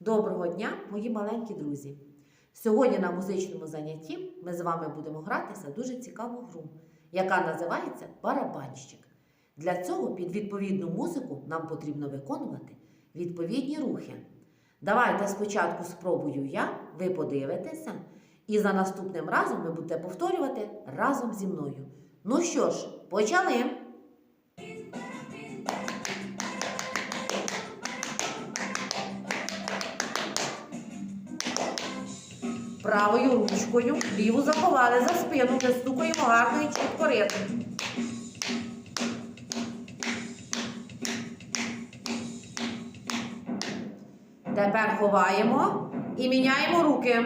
Доброго дня, мої маленькі друзі! Сьогодні на музичному занятті ми з вами будемо гратися дуже цікаву гру, яка називається барабанщик. Для цього під відповідну музику нам потрібно виконувати відповідні рухи. Давайте спочатку спробую я, ви подивитеся, і за наступним разом ви будете повторювати разом зі мною. Ну що ж, почали! Правою ручкою ліву заховали за спину, вистукуємо гарно і чітко ритм. Тепер ховаємо і міняємо руки.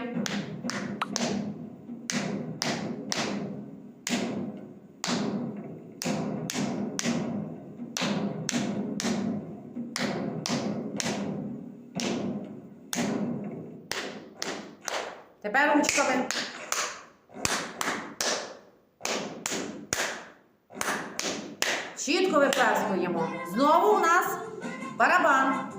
Тепер ручками. Чітко виплескуємо. Знову у нас барабан.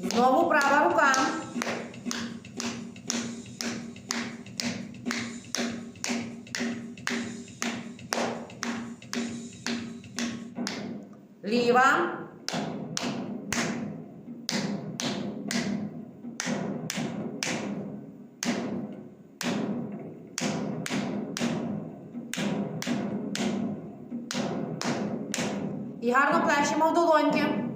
Знову права Ліва. І гарно плещемо в долоньки.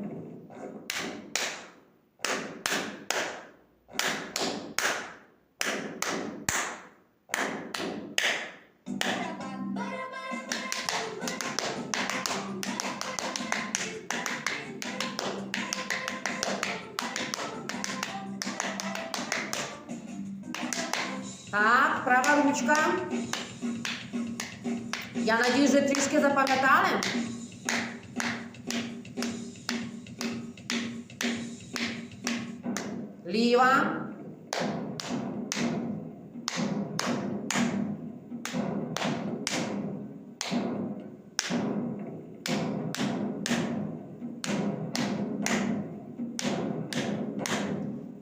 Так, права ручка. Я надію, вже трішки запам'ятали. Ліва.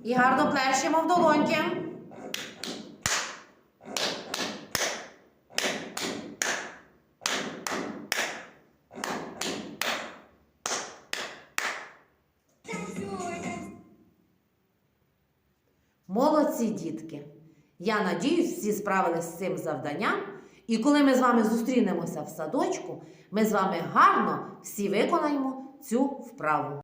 І гарно плещемо в долоньки. Молодці дітки! Я надіюсь, всі справились з цим завданням. І коли ми з вами зустрінемося в садочку, ми з вами гарно всі виконаємо цю вправу.